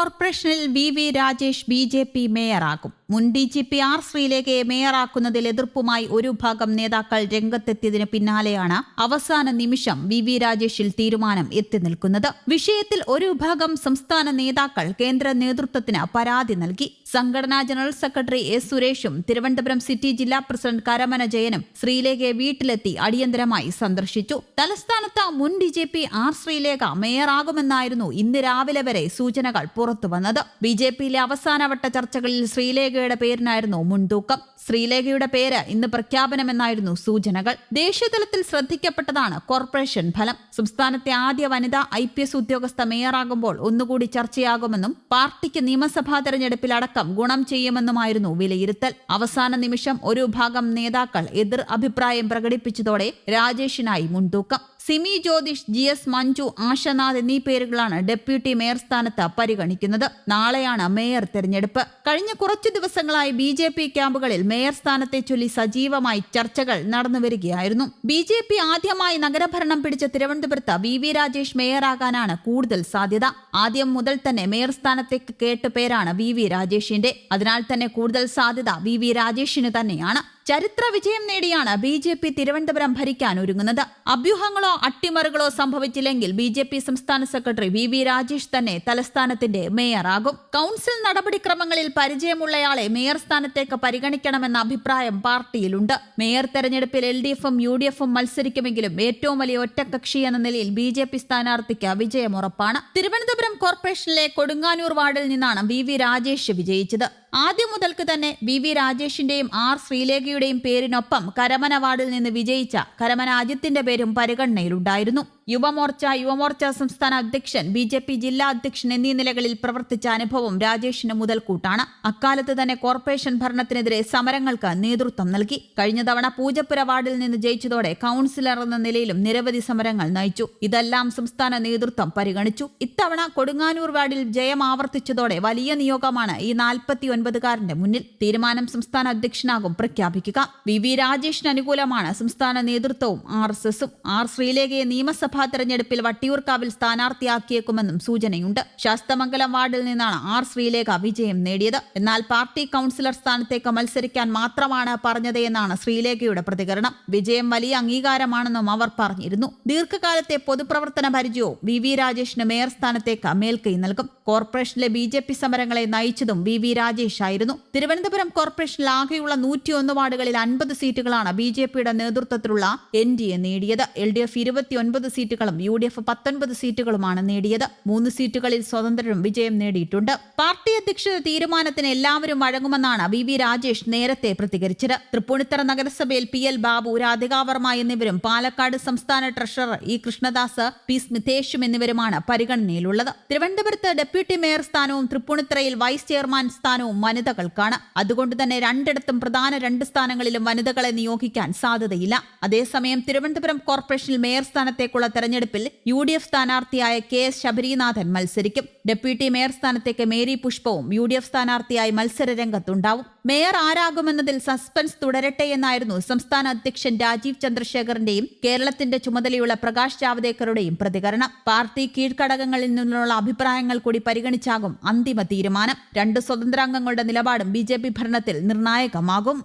കോർപ്പറേഷനിൽ V V Rajesh B J P മേയറാകും. മുൻ D G P R ശ്രീലേഖയെ മേയറാക്കുന്നതിൽ എതിർപ്പുമായി ഒരു ഭാഗം നേതാക്കൾ രംഗത്തെത്തിയതിന് പിന്നാലെയാണ് അവസാന നിമിഷം വി വി രാജേഷിൽ തീരുമാനം എത്തി നിൽക്കുന്നത്. വിഷയത്തിൽ ഒരു ഭാഗം സംസ്ഥാന നേതാക്കൾ കേന്ദ്ര നേതൃത്വത്തിന് പരാതി നൽകി. സംഘടനാ ജനറൽ സെക്രട്ടറി എസ് സുരേഷും തിരുവനന്തപുരം സിറ്റി ജില്ലാ പ്രസിഡന്റ് കരമന ജയനും ശ്രീലേഖയെ വീട്ടിലെത്തി അടിയന്തരമായി സന്ദർശിച്ചു. തലസ്ഥാനത്ത് മുൻ D J P R Sreelekha മേയറാകുമെന്നായിരുന്നു ഇന്ന് രാവിലെ വരെ സൂചനകൾ പുറത്തുവന്നത് ബി ജെ പിയിലെ അവസാനവട്ട ചർച്ചകളിൽ ശ്രീലേഖയുടെ പേരിനായിരുന്നു മുൻതൂക്കം. ശ്രീലേഖയുടെ പേര് ഇന്ന് പ്രഖ്യാപനമെന്നായിരുന്നു സൂചനകൾ. ദേശീയതലത്തിൽ ശ്രദ്ധിക്കപ്പെട്ടതാണ് കോർപ്പറേഷൻ ഫലം. സംസ്ഥാനത്തെ ആദ്യ വനിതാ ഐ പി എസ് ഉദ്യോഗസ്ഥ മേയറാകുമ്പോൾ ഒന്നുകൂടി ചർച്ചയാകുമെന്നും പാർട്ടിക്ക് നിയമസഭാ തെരഞ്ഞെടുപ്പിലടക്കം ഗുണം ചെയ്യുമെന്നുമായിരുന്നു വിലയിരുത്തൽ. അവസാന നിമിഷം ഒരു ഭാഗം നേതാക്കൾ എതിർ അഭിപ്രായം പ്രകടിപ്പിച്ചതോടെ രാജേഷിനായി മുൻതൂക്കം. സിമി ജ്യോതിഷ് ജി എസ് മഞ്ജു ആശനാഥ് എന്നീ പേരുകളാണ് ഡെപ്യൂട്ടി മേയർ സ്ഥാനത്ത് പരിഗണിക്കുന്നത്. നാളെയാണ് മേയർ തെരഞ്ഞെടുപ്പ്. കഴിഞ്ഞ കുറച്ചു ദിവസങ്ങളായി ബി ജെ പി ക്യാമ്പുകളിൽ മേയർ സ്ഥാനത്തെ ചൊല്ലി സജീവമായി ചർച്ചകൾ നടന്നുവരികയായിരുന്നു ബി ജെ പി ആദ്യമായി നഗരഭരണം പിടിച്ച തിരുവനന്തപുരത്ത് വി വി രാജേഷ് മേയറാകാനാണ് കൂടുതൽ സാധ്യത. ആദ്യം മുതൽ തന്നെ മേയർ സ്ഥാനത്തേക്ക് കേട്ട പേരാണ് വി വി രാജേഷിന്റെ. അതിനാൽ തന്നെ കൂടുതൽ സാധ്യത വി വി രാജേഷിന് തന്നെയാണ്. ചരിത്ര വിജയം നേടിയാണ് ബി ജെ പി തിരുവനന്തപുരം ഭരിക്കാൻ ഒരുങ്ങുന്നത്. അഭ്യൂഹങ്ങളോ അട്ടിമറികളോ സംഭവിച്ചില്ലെങ്കിൽ ബി ജെ പി സംസ്ഥാന സെക്രട്ടറി വി വി രാജേഷ് തന്നെ തലസ്ഥാനത്തിന്റെ മേയറാകും. കൗൺസിൽ നടപടിക്രമങ്ങളിൽ പരിചയമുള്ളയാളെ മേയർ സ്ഥാനത്തേക്ക് പരിഗണിക്കണമെന്ന അഭിപ്രായം പാർട്ടിയിലുണ്ട്. മേയർ തെരഞ്ഞെടുപ്പിൽ എൽ ഡി എഫും യു ഡി എഫും മത്സരിക്കുമെങ്കിലും ഏറ്റവും വലിയ ഒറ്റകക്ഷി എന്ന നിലയിൽ ബി ജെ പി സ്ഥാനാർത്ഥിക്ക് വിജയം ഉറപ്പാണ് തിരുവനന്തപുരം കോർപ്പറേഷനിലെ കൊടുങ്ങാനൂർ വാർഡിൽ നിന്നാണ് വി വി രാജേഷ് വിജയിച്ചത്. ആദ്യം മുതൽക്ക് തന്നെ വി വി രാജേഷിന്റെയും ആർ ശ്രീലേഖയുടെയും പേരിനൊപ്പം കരമന വാർഡിൽ നിന്ന് വിജയിച്ച കരമന അജിത്തിന്റെ പേരും പരിഗണനയിലുണ്ടായിരുന്നു യുവമോർച്ച യുവമോർച്ച സംസ്ഥാന അധ്യക്ഷൻ ബി ജെ പി ജില്ലാ അധ്യക്ഷൻ എന്നീ നിലകളിൽ പ്രവർത്തിച്ച അനുഭവം രാജേഷിന് മുതൽക്കൂട്ടാണ്. അക്കാലത്ത് തന്നെ കോർപ്പറേഷൻ ഭരണത്തിനെതിരെ സമരങ്ങൾക്ക് നേതൃത്വം നൽകി. കഴിഞ്ഞ തവണ പൂജപ്പുര വാർഡിൽ നിന്ന് ജയിച്ചതോടെ കൌൺസിലർ എന്ന നിലയിലും നിരവധി സമരങ്ങൾ നയിച്ചു. ഇതെല്ലാം സംസ്ഥാന നേതൃത്വം പരിഗണിച്ചു. ഇത്തവണ കൊടുങ്ങാനൂർ വാർഡിൽ ജയം ആവർത്തിച്ചതോടെ വലിയ നിയോഗമാണ് ഈ നാൽപ്പത്തി ഒൻപതുകാരന്റെ മുന്നിൽ. തീരുമാനം സംസ്ഥാന അധ്യക്ഷനാകും പ്രഖ്യാപിക്കുക. വി വി രാജേഷിന് അനുകൂലമാണ് സംസ്ഥാന നേതൃത്വവും ആർ എസ് എസും. ആർ ശ്രീലേഖയെ നിയമസഭാ തെരഞ്ഞെടുപ്പിൽ വട്ടിയൂർക്കാവിൽ സ്ഥാനാർത്ഥിയാക്കിയേക്കുമെന്നും സൂചനയുണ്ട്. ശാസ്തമംഗലം വാർഡിൽ നിന്നാണ് ആർ ശ്രീലേഖ വിജയം നേടിയത്. എന്നാൽ പാർട്ടി കൌൺസിലർ സ്ഥാനത്തേക്ക് മത്സരിക്കാൻ മാത്രമാണ് പറഞ്ഞത് എന്നാണ് ശ്രീലേഖയുടെ പ്രതികരണം. വിജയം വലിയ അംഗീകാരമാണെന്നും അവർ പറഞ്ഞിരുന്നു. ദീർഘകാലത്തെ പൊതുപ്രവർത്തന പരിചയവും വി വി രാജേഷിന് മേയർ സ്ഥാനത്തേക്ക് മേൽക്കൈ നൽകും. കോർപ്പറേഷനിലെ ബി ജെ പി സമരങ്ങളെ നയിച്ചതും വി വി രാജേഷ് ആയിരുന്നു തിരുവനന്തപുരം കോർപ്പറേഷനിൽ ആകെയുള്ള നൂറ്റിയൊന്ന് വാർഡുകളിൽ അൻപത് സീറ്റുകളാണ് ബി ജെ പിയുടെ നേതൃത്വത്തിലുള്ള എൻ ഡി എ നേടിയത്. എൽ ഡി എഫ് ഇരുപത്തിയൊൻപത് സീറ്റുകളും യു ഡി എഫ് പത്തൊൻപത് സീറ്റുകളുമാണ് നേടിയത്. മൂന്ന് സീറ്റുകളിൽ സ്വതന്ത്രരും വിജയം നേടിയിട്ടുണ്ട്. പാർട്ടി അധ്യക്ഷത തീരുമാനത്തിന് എല്ലാവരും വഴങ്ങുമെന്നാണ് വി വി രാജേഷ് നേരത്തെ പ്രതികരിച്ചത്. തൃപ്പൂണിത്തറ നഗരസഭയിൽ പി എൽ ബാബു രാധികാവർമ്മ എന്നിവരും പാലക്കാട് സംസ്ഥാന ട്രഷറർ ഇ കൃഷ്ണദാസ് പി സ്മിതേഷും എന്നിവരുമാണ് പരിഗണനയിലുള്ളത്. തിരുവനന്തപുരത്ത് ഡെപ്യൂട്ടി മേയർ സ്ഥാനവും തൃപ്പൂണിത്തറയിൽ വൈസ് ചെയർമാൻ സ്ഥാനവും വനിതകൾക്കാണ്. അതുകൊണ്ട് തന്നെ രണ്ടിടത്തും പ്രധാന രണ്ട് സ്ഥാനങ്ങളിലും വനിതകളെ നിയോഗിക്കാൻ സാധ്യതയില്ല. അതേസമയം തിരുവനന്തപുരം കോർപ്പറേഷനിൽ മേയർ സ്ഥാനത്തേക്കുള്ള തെരഞ്ഞെടുപ്പിൽ യു ഡി എഫ് സ്ഥാനാർത്ഥിയായ കെ എസ് ശബരിനാഥൻ മത്സരിക്കും. ഡെപ്യൂട്ടി മേയർ സ്ഥാനത്തേക്ക് മേരി പുഷ്പവും യു ഡി എഫ് സ്ഥാനാർത്ഥിയായി മത്സര രംഗത്തുണ്ടാവും മേയർ ആരാകുമെന്നതിൽ സസ്പെൻസ് തുടരട്ടെ എന്നായിരുന്നു സംസ്ഥാന അധ്യക്ഷൻ രാജീവ് ചന്ദ്രശേഖറിന്റെയും കേരളത്തിന്റെ ചുമതലയുള്ള പ്രകാശ് ജാവദേക്കറുടെയും പ്രതികരണം. പാർട്ടി കീഴ്ഘടകങ്ങളിൽ നിന്നുള്ള അഭിപ്രായങ്ങൾ കൂടി പരിഗണിച്ചാകും അന്തിമ തീരുമാനം. രണ്ട് സ്വതന്ത്രാംഗങ്ങളുടെ നിലപാടും ബി ഭരണത്തിൽ നിർണായകമാകും.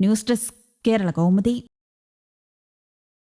News desk Kerala Kaumudi.